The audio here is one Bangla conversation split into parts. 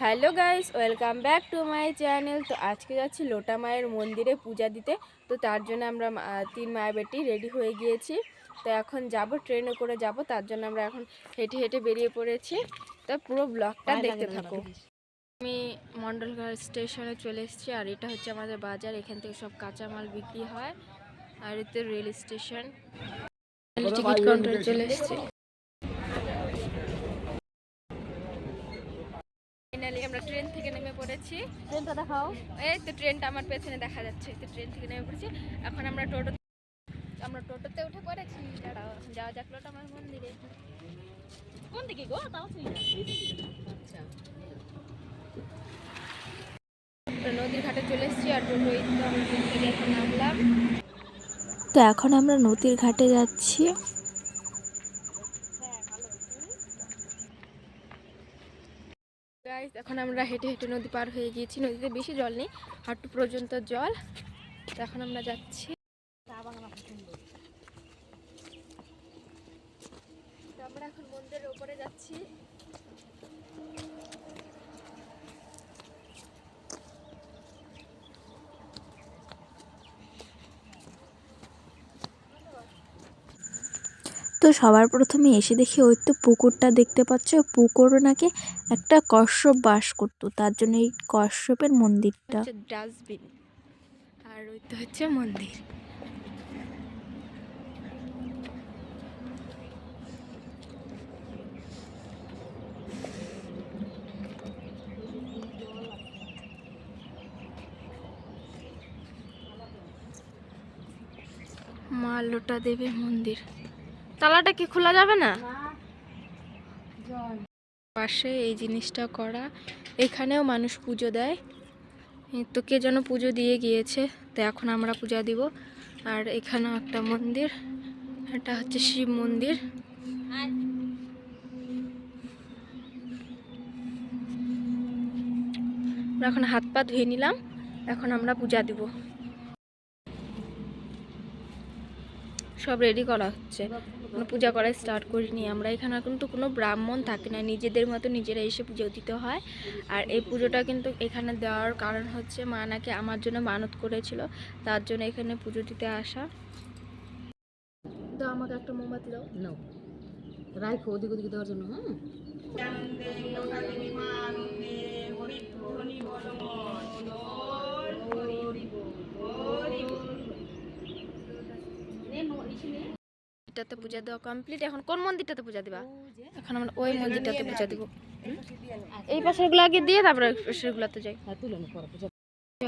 Hello guys welcome back to my channel. তো আজকে যাচ্ছি লোটা মায়ের মন্দিরে পূজা দিতে। তো তার জন্য আমরা তিন মায়ের বেটি রেডি হয়ে গিয়েছি। তো এখন যাব ট্রেনে করে যাব তার জন্য আমরা এখন হেঁটে হেঁটে বেরিয়ে পড়েছি। তো পুরো ব্লগটা দেখতে থাকো। আমি মন্ডলঘাট স্টেশনে চলে এসেছি আর এটা হচ্ছে আমাদের বাজার। এখান থেকে সব কাঁচামাল বিক্রি হয় আর এতে রেল স্টেশন। টিকিট কাউন্টারে চলে এসেছি। ফাইনালি আমরা ট্রেন থেকে নেমে পড়েছি। ট্রেনটা দেখাও। এই তো ট্রেনটা আমার পেছনে দেখা যাচ্ছে তো ট্রেন থেকে নেমে পড়েছি। এখন আমরা টোটো আমরা টোটোতে উঠে পড়েছি। দাঁড়াও এখন যাওয়া যাক লোটা আমার মন্দিরে। কোন দিকে গো? তাও আচ্ছা। নদীর ঘাটে চলে এসেছি আর টোটো এই তো আমরা এখন নামলাম। তো এখন আমরা নদীর ঘাটে যাচ্ছি। গাইস এখন আমরা হেঁটে হেঁটে নদী পার হয়ে গিয়েছি। নদীতে বেশি জল নেই, হাঁটু পর্যন্ত জল। এখন আমরা যাচ্ছি চা বাগান আছে সুন্দর তো আমরা এখন মন্দিরের উপরে যাচ্ছি তো সবার প্রথমে এসে দেখি ওই তো পুকুরটা দেখতে পাচ্ছ পুকুরও নাকি একটা কশ্যপ বাস করতো, তার জন্য এই কশ্যপের মন্দিরটা। ডাস্টবিন আর ওই তো হচ্ছে মন্দির। মা লোটা দেবী মন্দির। তালাটা কি খোলা যাবে না? পাশে এই জিনিসটা করা। এখানেও মানুষ পুজো দেয়। তো কে যেন পুজো দিয়ে গিয়েছে। তো এখন আমরা পূজা দিব। আর এখানেও একটা মন্দির। এটা হচ্ছে শিব মন্দির। এখন হাত পা ধুয়ে নিলাম। এখন আমরা পূজা দিব। সব রেডি করা হচ্ছে কোনো পূজা করা স্টার্ট করিনি আমরা এখানে কিন্তু কোনো ব্রাহ্মণ থাকে না নিজেদের মতো নিজেরা এসে পুজো দিতে হয় আর এই পুজোটা কিন্তু এখানে দেওয়ার কারণ হচ্ছে মা নাকি আমার জন্য মানত করেছিল তার জন্য এখানে পুজো দিতে আসা তো আমাকে একটা মোমবাতি দাও নাও রাখো ওদিক ওদিকে দেওয়ার জন্য হ্যাঁ এটাতে পূজা দেওয়া কমপ্লিট এখন কোন মন্দিরটাতে পূজা দিবা? এখন আমরা ওই মন্দিরটাতে পূজা দিব। এই পাশেরগুলো আগে দিয়ে তারপরে ওই পাশেরগুলোতে যাই। হ্যাঁ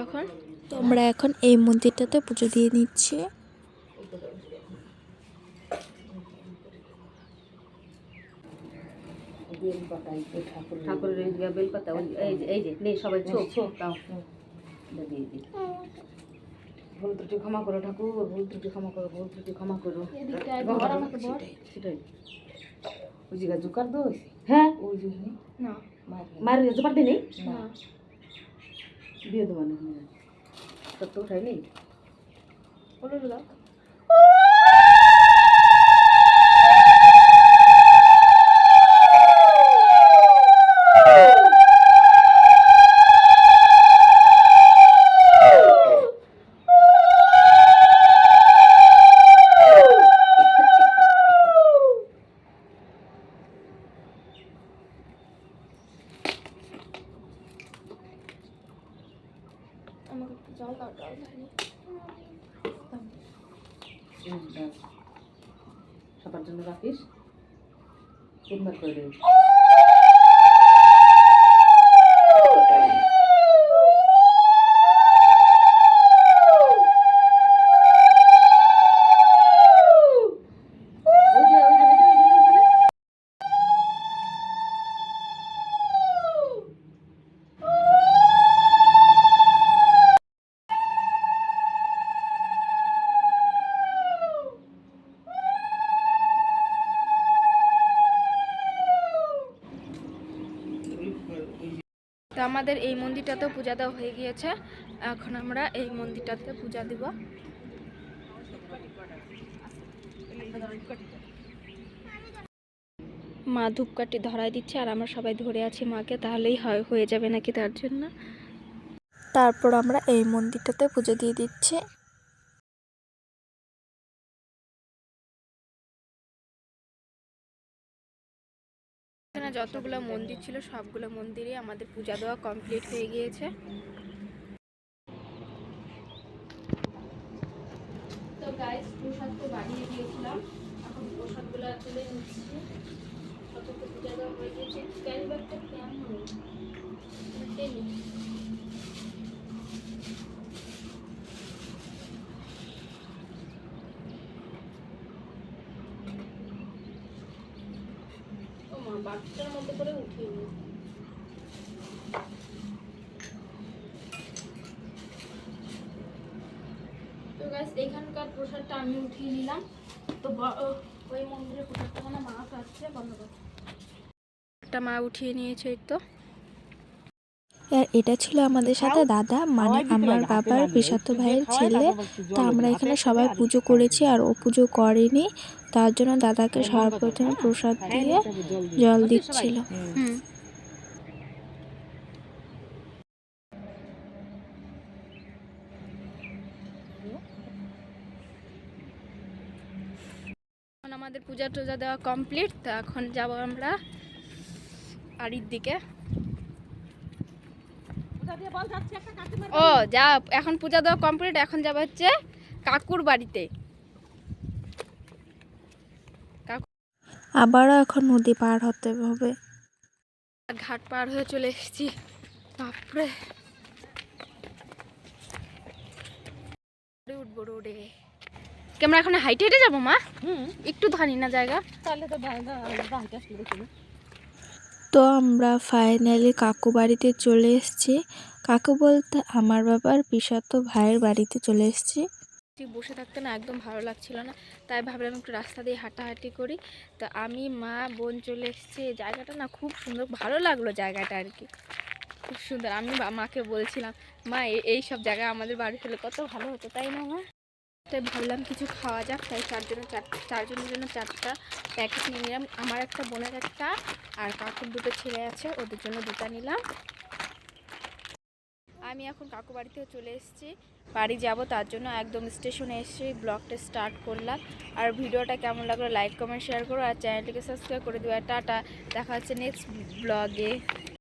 এখন? তো আমরা এখন এই মন্দিরটাতে পুজো দিয়ে নিচ্ছি। ঠাকুরের এই যে বেলপাতা এই যে এই যে নে সবাই ছোপ ছোপ দাও। দিয়ে দিই ভুল ত্রুটি ক্ষমা করো ঠাকুর ভুল ত্রুটি ক্ষমা করো ভুল ত্রুটি ক্ষমা করো। সেটাই সেটাই। ওই জায়গা জোকার দো হ্যাঁ। ওই জন্য না। মার জোকার দিনি না। দিয়ে দেবো না তো উঠাই নেই? বলো দাও সবার জন্য রাখিস। তিনবার করে দেবে ওই যে ওই যে ওই যে, ওই যে, ওই যে। তো আমাদের এই মন্দিরটাতেও পূজা দেওয়া হয়ে গিয়েছে। এখন আমরা এই মন্দিরটাতে পূজা দিব। মা ধূপকাঠি ধরাই দিচ্ছে আর আমরা সবাই ধরে আছি মাকে, তাহলেই হয়, হয়ে যাবে নাকি তার জন্য? তারপর আমরা এই মন্দিরটাতে পুজো দিয়ে দিচ্ছি। এখানে যতগুলো মন্দির ছিল, সবগুলো মন্দিরে আমাদের পূজা দেওয়া কমপ্লিট হয়ে গিয়েছে। তো প্রসাদ তো বানিয়ে দিয়েছিলাম। এখন প্রসাদগুলো তুলে পূজা দেওয়া হয়ে গিয়েছে ব্যাগটা কেমন? টেনে মধ্যে করে উঠিয়ে নিই। তো গাছ এখানকার প্রসাদটা আমি উঠিয়ে নিলাম। তো ওই মন্দিরের প্রসাদটা মানে মা খাচ্ছে বন্ধ করছে একটা মা উঠিয়ে নিয়েছে তো। আর এটা ছিল আমাদের সাথে দাদা মানে আমার বাবার পিসাতো ভাইয়ের ছেলে। তা আমরা এখানে সবাই পুজো করেছি আর ও পুজো করেনি। তার জন্য দাদাকে সর্বপ্রথমে প্রসাদ দিয়ে জল দিচ্ছিল। আমাদের পূজা টুজা দেওয়া কমপ্লিট তো এখন যাব আমরা বাড়ির দিকে। ও যা এখন পূজা দেওয়া কমপ্লিট এখন যাব হচ্ছে কাকুর বাড়িতে। আবারও এখন নদী পার হতে হবে। ঘাট পার হয়ে চলে এসেছি। বাপরে। রোডে উঠবো রোডে। কি আমরা এখন হাইটে হেঁটে যাব মা? একটু ধানি না জায়গা? তাহলে তো বাইরে বাইরে আসলে দেখি না তো আমরা ফাইনালি কাকু বাড়িতে চলে এসেছি। কাকু বলতে আমার বাবার পিসাতো ভাইয়ের বাড়িতে চলে এসেছি। বসে থাকতে না একদম ভালো লাগছিল না, তাই ভাবলাম একটু রাস্তা দিয়ে হাঁটাহাঁটি করি। তো আমি, মা, বোন চলে এসেছি। জায়গাটা না খুব সুন্দর, ভালো লাগল জায়গাটা আর কি। খুব সুন্দর। আমি মাকে বলছিলাম, মা এই সব জায়গায় আমাদের বাড়ি হলে কত ভালো হতো, তাই না, মা? তাই ভাবলাম কিছু খাওয়া যাক, তাই চারজনের চার চারজনের জন্য চারটা প্যাকেট নিয়ে নিলাম। আমার একটা বোনের একটা আর কাকুর দুটো ছেলে আছে, ওদের জন্য দুটা নিলাম। আমি এখন কাকু বাড়িতেও চলে এসেছি। বাড়ি যাব, তার জন্য একদম স্টেশনে এসে ব্লগটা স্টার্ট করলাম। আর ভিডিওটা কেমন লাগল লাইক কমেন্ট শেয়ার করো। আর চ্যানেলটিকে সাবস্ক্রাইব করে দেবো টাটা, দেখা হচ্ছে নেক্সট ব্লগে